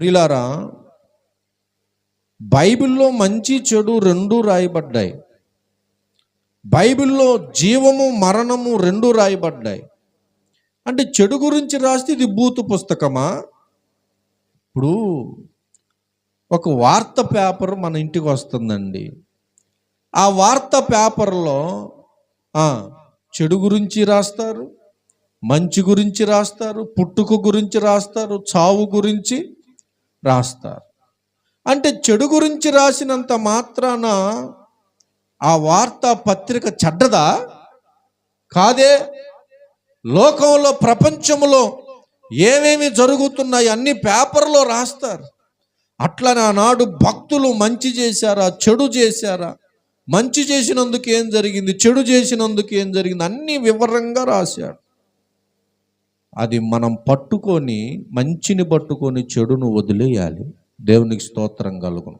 ప్రిలారా బైబిల్లో మంచి చెడు రెండు రాయబడ్డాయి. బైబిల్లో జీవము మరణము రెండు రాయబడ్డాయి. అంటే చెడు గురించి రాస్తే ఇది బూతు పుస్తకమా? ఇప్పుడు ఒక వార్త పేపర్ మన ఇంటికి వస్తుందండి. ఆ వార్త పేపర్లో చెడు గురించి రాస్తారు మంచి గురించి రాస్తారు పుట్టుక గురించి రాస్తారు చావు గురించి రాస్తారు. అంటే చెడు గురించి రాసినంత మాత్రాన ఆ వార్తా పత్రిక చెడ్డదా? కాదే లోకంలో ప్రపంచంలో ఏమేమి జరుగుతున్నాయి అన్ని పేపర్లో రాస్తారు. అట్లా నాడు భక్తులు మంచి చేశారా చెడు చేశారా? మంచి చేసినందుకు ఏం జరిగింది చెడు చేసినందుకు ఏం జరిగింది? అన్ని వివరంగా రాశాడు. అది మనం పట్టుకొని మంచిని పట్టుకొని చెడును వదిలేయాలి. దేవునికి స్తోత్రం కలుగును.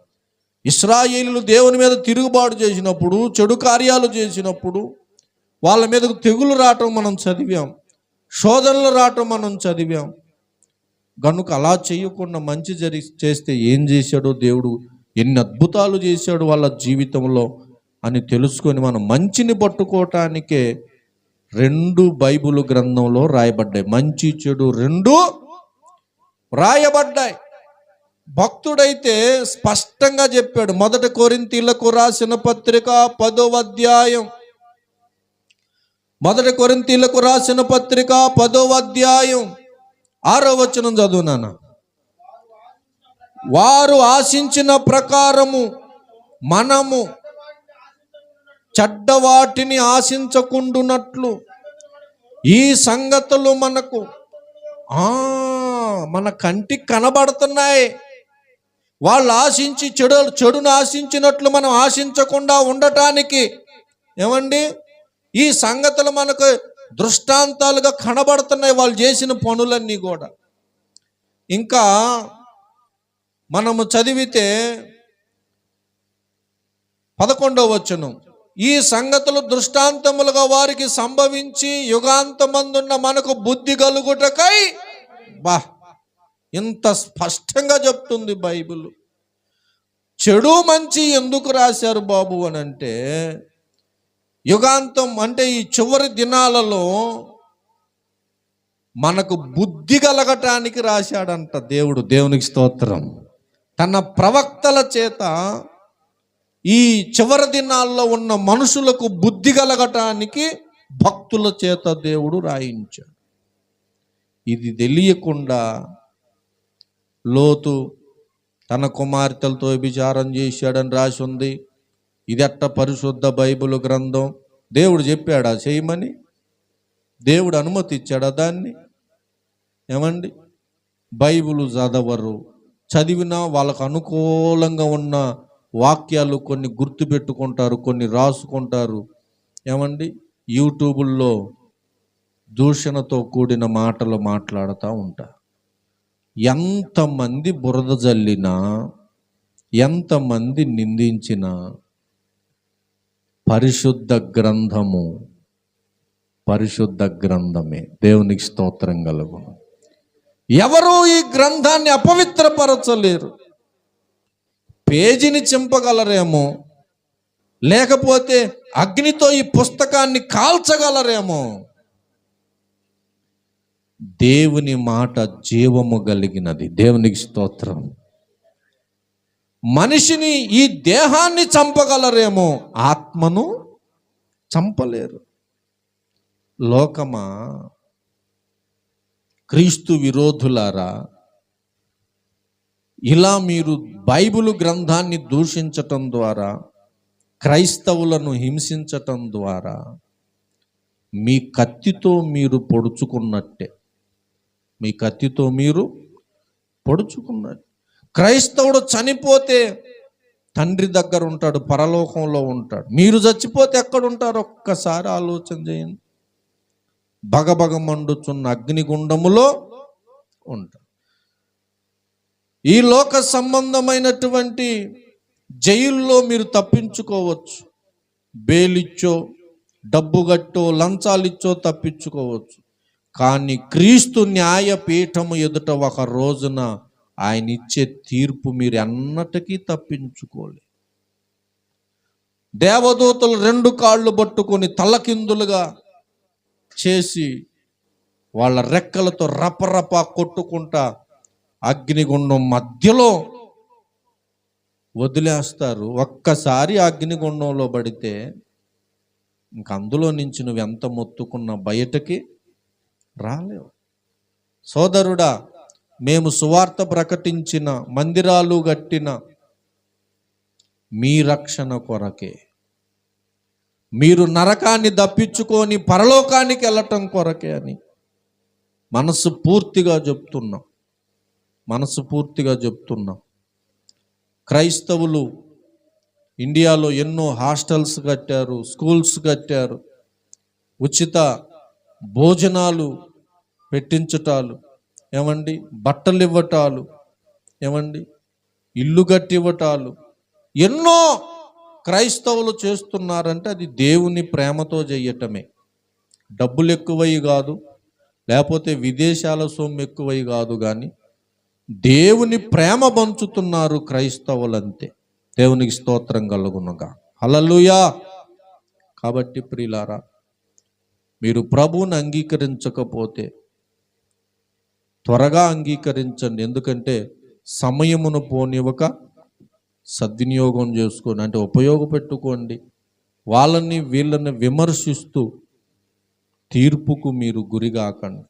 ఇస్రాయేలీలు దేవుని మీద తిరుగుబాటు చేసినప్పుడు చెడు కార్యాలు చేసినప్పుడు వాళ్ళ మీదకు తెగులు రావటం మనం చదివాం. శోధనలు రావటం మనం చదివాం. గనుక అలా చేయకుండా మంచి జరి చేస్తే ఏం చేశాడో దేవుడు? ఎన్ని అద్భుతాలు చేశాడు వాళ్ళ జీవితంలో అని తెలుసుకొని మనం మంచిని పట్టుకోవటానికే రెండు బైబిల్ గ్రంథంలో రాయబడ్డాయి. మంచి చెడు రెండు రాయబడ్డాయి. భక్తుడైతే స్పష్టంగా చెప్పాడు. మొదట కొరింతీలకు రాసిన పత్రిక పదవ అధ్యాయం. మొదటి కొరింతీలకు రాసిన పత్రిక పదవ అధ్యాయం. ఆరో వచనం చదువునాను వారు ఆశించిన ప్రకారము మనము చెడ్డవాటిని ఆశించకుండునట్లు ఈ సంగతులు మనకు ఆ మన కంటికి కనబడుతున్నాయి. వాళ్ళు ఆశించి చెడు చెడును ఆశించినట్లు మనం ఆశించకుండా ఉండటానికి ఏమండి? ఈ సంగతులు మనకు దృష్టాంతాలుగా కనబడుతున్నాయి వాళ్ళు చేసిన పనులన్నీ కూడా. ఇంకా మనము చదివితే పదకొండవ వచ్చును ఈ సంగతులు దృష్టాంతములుగా వారికి సంభవించి యుగాంతమందున్న మనకు బుద్ధి కలుగుటకై బా ఇంత స్పష్టంగా చెప్తుంది బైబిల్. చెడు మంచి ఎందుకు రాశారు బాబు అని అంటే యుగాంతం అంటే ఈ చివరి దినాలలో మనకు బుద్ధి కలగటానికి రాశాడంట దేవుడు దేవునికి స్తోత్రం. తన ప్రవక్తల చేత ఈ చివరి దినాల్లో ఉన్న మనుషులకు బుద్ధి కలగటానికి భక్తుల చేత దేవుడు రాయించాడు. ఇది తెలియకుండా లోతు తన కుమార్తెలతో విచారం చేశాడని రాసి ఉంది ఇదట్ట పరిశుద్ధ బైబిల్ గ్రంథం? దేవుడు చెప్పాడా చేయమని? దేవుడు అనుమతి ఇచ్చాడా దాన్ని? ఏమండి? బైబిల్ చదవరు. చదివినా వాళ్ళకు అనుకూలంగా ఉన్న వాక్యాలు కొన్ని గుర్తుపెట్టుకుంటారు కొన్ని రాసుకుంటారు. ఏమండి? యూట్యూబుల్లో దూషణతో కూడిన మాటలు మాట్లాడుతూ ఉంటారు ఎంతమంది బురద జల్లినా ఎంతమంది నిందించినా పరిశుద్ధ గ్రంథము పరిశుద్ధ గ్రంథమే. దేవునికి స్తోత్రం కలుగును. ఎవరూ ఈ గ్రంథాన్ని అపవిత్రపరచలేరు. పేజీని చింపగలరేమో లేకపోతే అగ్నితో ఈ పుస్తకాన్ని కాల్చగలరేమో. దేవుని మాట జీవము కలిగినది. దేవునికి స్తోత్రం. మనిషిని ఈ దేహాన్ని చంపగలరేమో ఆత్మను చంపలేరు. లోకమా క్రీస్తు విరోధులారా ఇలా మీరు బైబిల్ గ్రంథాన్ని దూషించటం ద్వారా క్రైస్తవులను హింసించటం ద్వారా మీ కత్తితో మీరు పొడుచుకున్నట్టే. మీ కత్తితో మీరు పొడుచుకున్నట్టు. క్రైస్తవుడు చనిపోతే తండ్రి దగ్గర ఉంటాడు పరలోకంలో ఉంటాడు. మీరు చచ్చిపోతే ఎక్కడుంటారు ఒక్కసారి ఆలోచన చేయండి. బగబగ మండుచున్న అగ్నిగుండములో ఉంటాడు ఈ లోక సంబంధమైనటువంటి జైల్లో మీరు తప్పించుకోవచ్చు. బేలిచ్చో డబ్బుగట్టో లంచాలిచ్చో తప్పించుకోవచ్చు. కానీ క్రీస్తు న్యాయపీఠము ఎదుట ఒక రోజున ఆయన ఇచ్చే తీర్పు మీరు ఎన్నటికీ తప్పించుకోలే దేవదూతలు రెండు కాళ్ళు పట్టుకొని తలకిందులుగా చేసి వాళ్ళ రెక్కలతో రపరప కొట్టుకుంటా అగ్నిగుండం మధ్యలో వదిలేస్తారు. ఒక్కసారి అగ్నిగుండంలో పడితే ఇంక అందులో నుంచి నువ్వు ఎంత మొత్తుకున్న బయటకి రాలేవు. సోదరుడా మేము సువార్త ప్రకటించిన మందిరాలు కట్టిన మీ రక్షణ కొరకే. మీరు నరకాన్ని దప్పించుకొని పరలోకానికి వెళ్ళటం కొరకే అని మనసు పూర్తిగా చెప్తున్నాం. మనసు పూర్తిగా చెప్తున్నాం. క్రైస్తవులు ఇండియాలో ఎన్నో హాస్టల్స్ కట్టారు స్కూల్స్ కట్టారు. ఉచిత భోజనాలు పెట్టించటాలు. ఏమండి? బట్టలు ఇవ్వటాలు. ఏమండి? ఇల్లు కట్టివ్వటాలు. ఎన్నో క్రైస్తవులు చేస్తున్నారంటే అది దేవుని ప్రేమతో చేయటమే డబ్బులు ఎక్కువై కాదు లేకపోతే విదేశాల సొమ్ము ఎక్కువై కాదు కానీ దేవుని ప్రేమ పంచుతున్నారు క్రైస్తవులంతే. దేవునికి స్తోత్రం కలుగునుగా. అలలుయా కాబట్టి ప్రియులారా మీరు ప్రభువుని అంగీకరించకపోతే త్వరగా అంగీకరించండి. ఎందుకంటే సమయమును పోనివ్వక సద్వినియోగం చేసుకోండి. అంటే ఉపయోగపెట్టుకోండి. వాళ్ళని వీళ్ళని విమర్శిస్తూ తీర్పుకు మీరు గురిగాకండి.